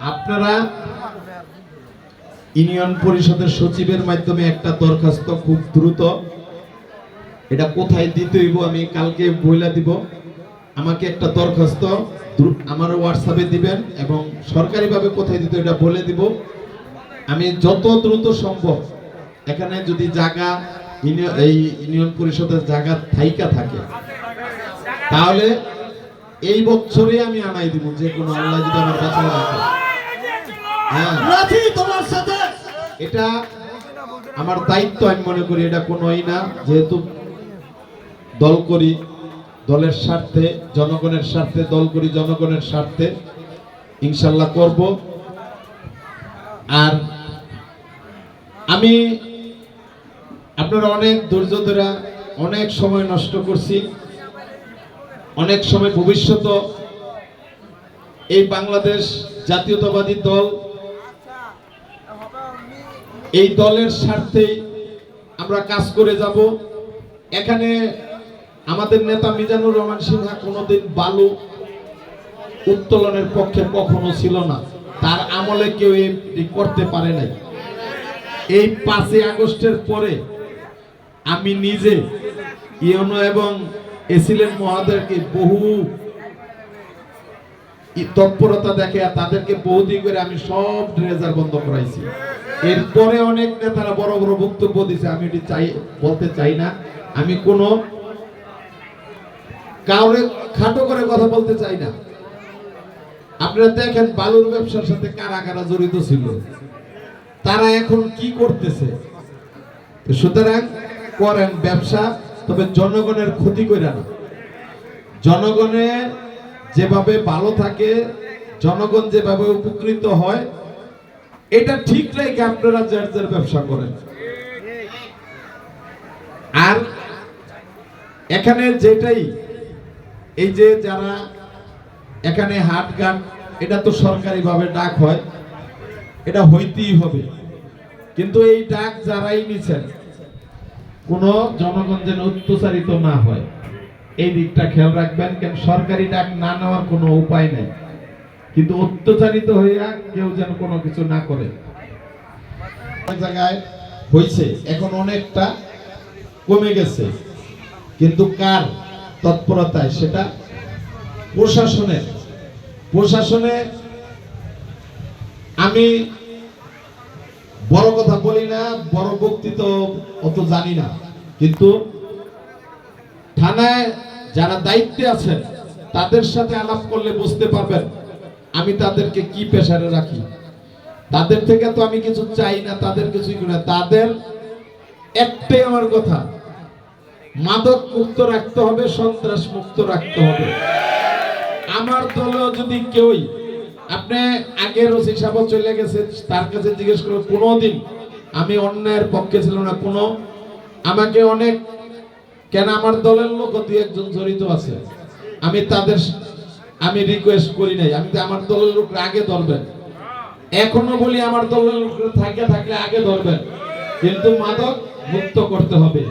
আপনারা ইউনিয়ন পরিষদের সচিবের মাধ্যমে একটা দরখাস্ত খুব দ্রুত। এটা কোথায় দিতে হইব, আমি কালকে বইলা দিব। আমাকে একটা দরখাস্ত দ্রু- আমার হোয়াটসঅ্যাপে দিবেন এবং সরকারিভাবে কোথায় দিতে এটা বলে দিব। আমি যত দ্রুত সম্ভব এখানে যদি জায়গা এই ইউনিয়ন পরিষদের জায়গা থাইকা থাকে, তাহলে এই বছরে আমি আনাই দিব যে কোনো আল্লাহ যদি আমার বাঁচায় রাখে। হ্যাঁ। তোমার সাথে। এটা আমার দায়িত্ব আমি মনে করি এটা কোনোই না। যেহেতু দল করি দলের স্বার্থে জনগণের স্বার্থে দল করি জনগণের স্বার্থে ইনশাল্লাহ করব। আর আমি আপনারা অনেক ধৈর্য ধরে অনেক সময় নষ্ট করছি। অনেক সময় ভবিষ্যৎ এই বাংলাদেশ জাতীয়তাবাদী দল এই দলের স্বার্থেই আমরা কাজ করে যাব। এখানে আমাদের নেতা মিজানুর রহমান সিনহা কোনোদিন বালু উত্তোলনের পক্ষে কখনো ছিল না। তার আমলে কেউ এটি করতে পারে নাই। এই পাঁচই আগস্টের পরে আমি নিজে ইউনো এবং এসিলেন মহাদেরকে বহু তৎপরতা দেখে তাদেরকে বহুদিন করে আমি সব ড্রেজার বন্ধ করাইছি। এরপরে অনেক নেতারা বড় বড় বক্তব্য দিছে, আমি এটি চাই, বলতে চাই না। আমি কোনো কাউরে খাটো করে কথা বলতে চাই না। আপনারা দেখেন বালুর ব্যবসার সাথে কারা কারা জড়িত ছিল। তারা এখন কি করতেছে? সুতরাং করেন ব্যবসা। তবে জনগণের ক্ষতি করে না। জনগণের যেভাবে ভালো থাকে, জনগণ যেভাবে উপকৃত হয়, এটা ঠিক রেখে আপনারা যার যার ব্যবসা করেন। আর এখানে যেটাই, এই যে যারা এখানে হাট গান এটা তো সরকারি ভাবে ডাক হয়, এটা হইতেই হবে। কিন্তু এই ডাক যারাই নিছেন কোন জনগণ যেন অত্যাচারিত না হয়। এই দিকটা খেয়াল রাখবেন, কেন সরকারি ডাক না নেওয়ার কোনো উপায় নেই। কিন্তু অত্যাচারিত হইয়া কেউ যেন কোনো কিছু না করে। জায়গায় হয়েছে এখন অনেকটা কমে গেছে। কিন্তু কার তৎপরতায় সেটা প্রশাসনের? প্রশাসনে আমি বড় কথা বলি না, বড় বক্তৃতা অত জানি না। কিন্তু থানায় যারা দায়িত্বে আছেন, তাদের সাথে আলাপ করলে বুঝতে পারবেন আমি তাদেরকে কি পেশারে রাখি। তাদের থেকে তো আমি কিছু চাই না, তাদের কিছুই না। তাদের একটাই আমার কথা, মাদক মুক্ত রাখতে হবে, সন্ত্রাস মুক্ত রাখতে হবে। আমার দলেও যদি কেউই আপনি আগে রসি সাহেব চলে গেছে তার কাছে জিজ্ঞেস করো কোনোদিন আমি অন্যায়ের পক্ষে ছিল না, কোনো? আমাকে অনেক, কেন আমার দলের লোক দুই একজন জড়িত আছে? আমি তাদের, আমি রিকোয়েস্ট করি নাই, আমি আমার দলের লোক আগে ধরবেন। এখনও বলি আমার দলের লোক থাকে থাকলে আগে ধরবেন। কিন্তু মাদক মুক্ত করতে হবে।